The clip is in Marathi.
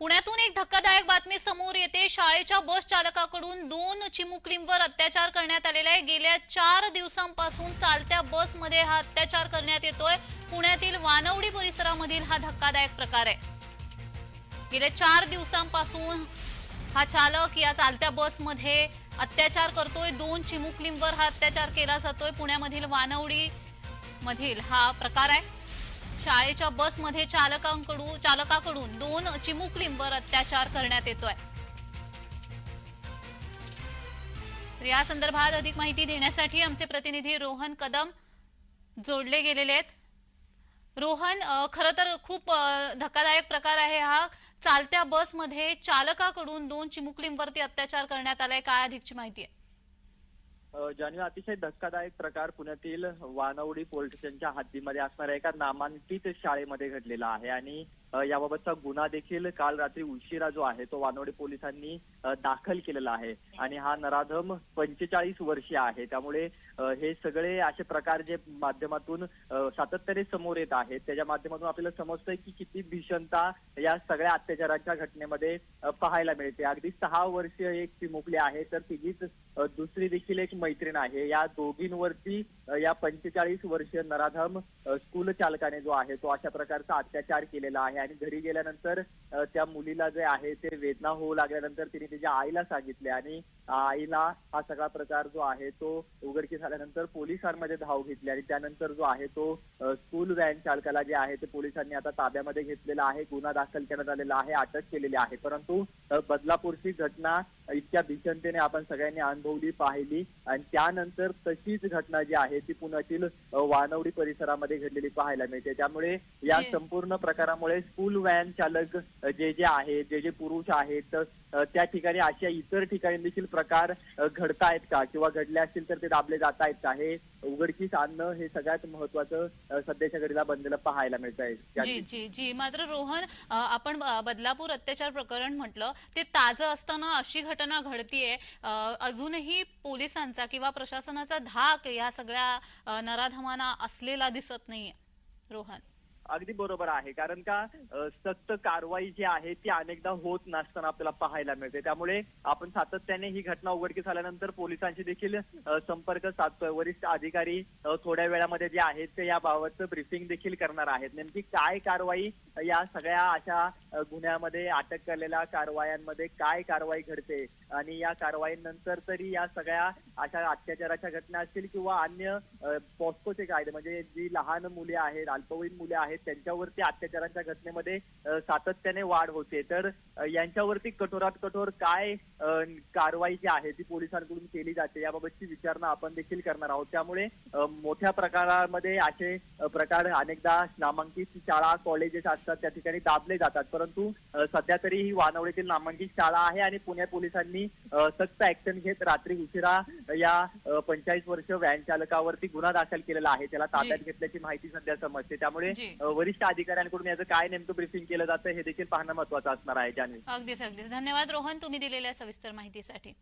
पुण्यातून एक धक्कादायक बातमी समोर येते. शाळेच्या बस चालकाकडून दोन चिमुकलींवर अत्याचार करण्यात आलेला आहे. गेल्या चार दिवसांपासून चालत्या बसमध्ये हा अत्याचार करण्यात येतोय. पुण्यातील वानवडी परिसरामधील हा धक्कादायक प्रकार आहे. गेल्या चार दिवसांपासून हा चालक या चालत्या बसमध्ये अत्याचार करतोय. दोन चिमुकलींवर हा अत्याचार केला जातोय. पुण्यामधील वानवडी मधील हा प्रकार आहे. शाळेच्या बसमध्ये चालकांकडून चालकाकडून दोन चिमुकलींवर अत्याचार करण्यात येतोय. या संदर्भात अधिक माहिती देण्यासाठी आमचे प्रतिनिधी रोहन कदम जोडले गेलेले आहेत. रोहन अ, खरं तर खूप धक्कादायक प्रकार आहे हा. चालत्या बसमध्ये चालकाकडून दोन चिमुकलींवरती अत्याचार करण्यात आलाय. काय अधिकची माहिती आहे? अ, अतिशय धक्कादायक प्रकार पुण्यातील वानवडी पोलीस स्टेशनच्या हद्दीमध्ये असणाऱ्या एका नामांकित शाळेमध्ये घडलेला आहे. आणि याबाबतचा गुन्हा देखील काल रात्री उशिरा जो आहे तो वानवडे पोलिसांनी दाखल केलेला आहे. आणि हा नराधम पंचेचाळीस वर्षीय आहे. त्यामुळे हे सगळे असे प्रकार जे माध्यमातून सातत्याने समोर येत आहेत त्याच्या माध्यमातून आपल्याला समजतंय की किती भीषणता या सगळ्या अत्याचाराच्या घटनेमध्ये पाहायला मिळते. अगदी सहा वर्षीय एक चिमुकली आहे तर तिचीच दुसरी देखील एक मैत्रीण आहे. या दोघींवरती या पंचेचाळीस वर्षीय नराधम स्कूल चालकाने जो आहे तो अशा प्रकारचा अत्याचार केलेला आहे. आणि घरी गेल्यानंतर त्या मुलीला जे आहे ते वेदना होऊ लागल्यानंतर तिने तिच्या आईला सांगितले. आणि आईला हा सगळा प्रकार जो आहे तो उघडकीस आल्यानंतर पोलिसांमध्ये धाव घेतली. आणि त्यानंतर जो आहे तो स्कूल व्हॅन चालकाला जे आहे ते पोलिसांनी आता ताब्यामध्ये घेतलेला आहे. गुन्हा दाखल करण्यात आलेला आहे अटक केलेली आहे. परंतु बदलापूरची घटना इतक्या भीषणतेने आपण सगळ्यांनी अनुभवली पाहिली. आणि त्यानंतर तशीच घटना जी आहे ती पुण्यातील वानवडी परिसरामध्ये घडलेली पाहायला मिळते. त्यामुळे या. संपूर्ण प्रकारामुळे स्कूल व्हॅन चालक जे जे आहेत जे जे पुरुष आहेत त्या ठिकाणी अशा इतर ठिकाणी देखील प्रकार घडतायत का? किंवा घडले असतील तर ते दाबले जात आहेत का? हे उघडकीस आणणं हे सगळ्यात महत्वाचं सध्याच्या घडीला बनलेलं पाहायला मिळत आहे जी जी जी. मात्र रोहन आपण बदलापूर अत्याचार प्रकरण म्हटलं ते ताजं असताना अशी घटना घटना घडतीये. अजूनही पोलिसांचा किंवा प्रशासनाचा धाक या सगळ्या नराधमाना असलेला दिसत नाहीये. रोहन. अगदी बरोबर आहे. कारण का सक्त कारवाई जी आहे ती अनेकदा होत नसताना आपल्याला पाहायला मिळते. त्यामुळे आपण सातत्याने ही घटना उघडकीस आल्यानंतर पोलिसांशी देखील संपर्क साधतोय. वरिष्ठ अधिकारी थोड्या वेळामध्ये जे आहेत ते याबाबतचं ब्रिफिंग देखील करणार आहेत. नेमकी काय कारवाई या सगळ्या अशा गुन्ह्यामध्ये अटक केलेल्या कारवायांमध्ये काय कारवाई घडते? आणि या कारवाईनंतर तरी या सगळ्या अशा अत्याचाराच्या घटना असतील किंवा अन्य पॉस्कोचे कायदे म्हणजे जी लहान मुले आहेत अल्पवयीन मुले आहेत त्यांच्यावरती अत्याचाराच्या घटनेमध्ये सातत्याने वाढ होते. तर यांच्यावरती कठोरात कठोर काय कारवाई जी आहे ती पोलिसांकडून केली जाते याबाबतची विचारणा आपण देखील करणार आहोत. त्यामुळे मोठ्या प्रकारामध्ये असे प्रकार अनेकदा नामांकित शाळा कॉलेजेस असतात त्या ठिकाणी दाबले जातात. परंतु सध्या तरी ही वानवडीतील नामांकित शाळा आहे आणि पुणे पोलिसांनी सक्त ऍक्शन घेत रात्री उशिरा या पंचाळीस वर्ष व्हॅन चालकावरती गुन्हा दाखल केलेला आहे. त्याला ताब्यात घेतल्याची माहिती सध्या समजते. त्यामुळे वरिष्ठ अधिकाऱ्यांकडून याचं काय नेमकं ब्रिफिंग केलं जातं हे देखील पाहणं महत्वाचं असणार आहे जान्हवी. अगदीच अगदीच. धन्यवाद रोहन तुम्ही दिलेल्या सविस्तर माहितीसाठी.